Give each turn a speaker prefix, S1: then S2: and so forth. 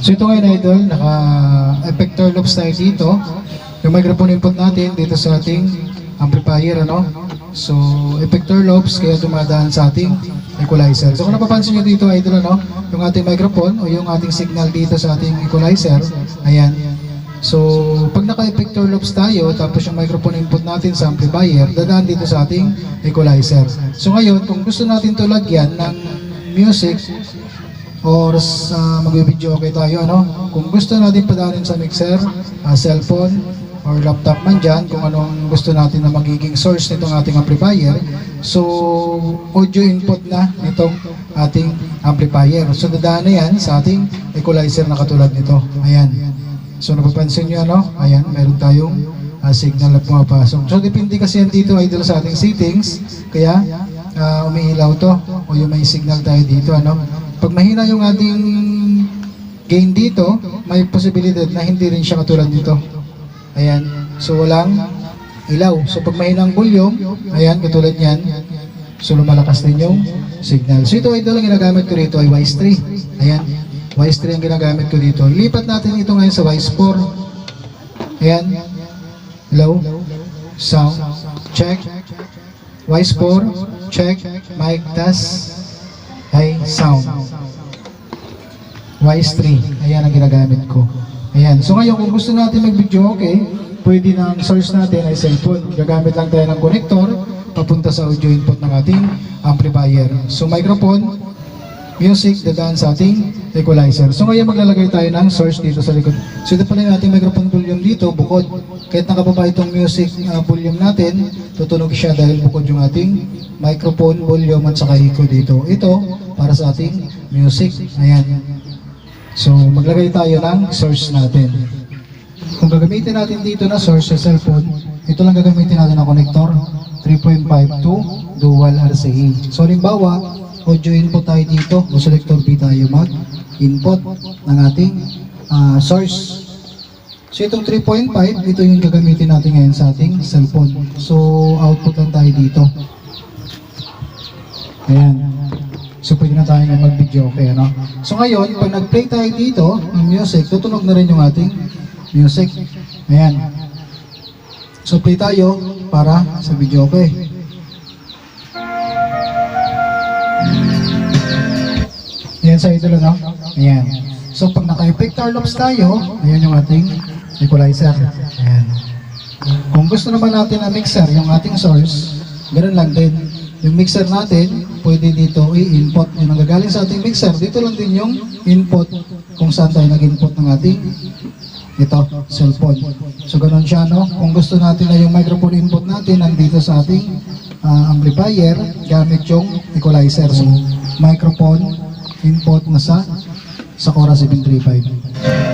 S1: So ito ngayon idol, naka effector loops tayo dito. Yung microphone input natin dito sa ating amplifier ano. So effector loops kaya dumadaan sa ating equalizer. So kung napapansin nyo dito idol ano, yung ating microphone o yung ating signal dito sa ating equalizer, ayan. So pag naka-effector loops tayo tapos yung microphone input natin sa amplifier, dadaan dito sa ating equalizer. So ngayon, kung gusto natin to lagyan ng music or sa magbe-video okay tayo ano kung gusto natin padaanin sa mixer ah, cellphone or laptop man dyan kung anong gusto natin na magiging source nitong ating amplifier. So audio input na nitong ating amplifier. So dadaan na yan sa ating equalizer na katulad nito. Ayan. So napapansin nyo ano ayan meron tayong ah, signal na pumapasok. So depende kasi yan dito idol sa ating settings. Kaya ah, umiilaw to o yung may signal tayo dito ano pag mahina yung ating gain dito, may posibilidad na hindi rin siya katulad nito. Ayan. So walang ilaw. So pag mahina ang volume, ayan, katulad niyan, so lumalakas din yung signal. So ito, ito lang ginagamit ko dito ay Wise 3. Ayan. Wise 3 ang ginagamit ko dito. Lipat natin ito ngayon sa Wise 4. Ayan. Hello? Sound. Check. Wise 4. Check. Mic test. High sound. Wise 3. Ayan ang ginagamit ko. Ayan. So ngayon, kung gusto natin mag-video, okay, pwede na ang source natin ay cellphone. Gagamit lang tayo ng connector papunta sa audio input ng ating amplifier. So microphone, music, dadaan sa ating equalizer. So ngayon maglalagay tayo ng source dito sa likod. So ito pala yung ating microphone volume dito, bukod. Kahit nakababa itong music uh, volume natin, tutunog siya dahil bukod yung ating microphone volume at saka echo dito. Ito, para sa ating music. Ayan. So maglagay tayo ng source natin. Kung gagamitin natin dito na source sa cellphone, ito lang gagamitin natin na connector 3.5 to dual RCA. So halimbawa, audio input tayo dito, o selector B tayo mag-input ng ating ah, source. So itong 3.5, ito yung gagamitin natin ngayon sa ating cellphone. So output lang tayo dito. Ayan. So pwede na tayo mag-video, okay, ano? So ngayon, pag nag-play tayo dito ng music, tutunog na rin yung ating music. Ayan. So play tayo para sa video, okay? Ayan sa idol, ano? Ayan. So pag naka-effector loops tayo, ayan yung ating equalizer. Ayan. Kung gusto naman natin na mixer yung ating source, ganun lang din. Yung mixer natin, pwede dito i-input. Yung nanggagaling sa ating mixer, dito lang din yung input kung saan tayo nag-input ng ating ito, cellphone. So ganun siya, no? Kung gusto natin na yung microphone input natin nandito sa ating ah, amplifier, gamit yung equalizer. So, microphone input na sa sa Cora 735.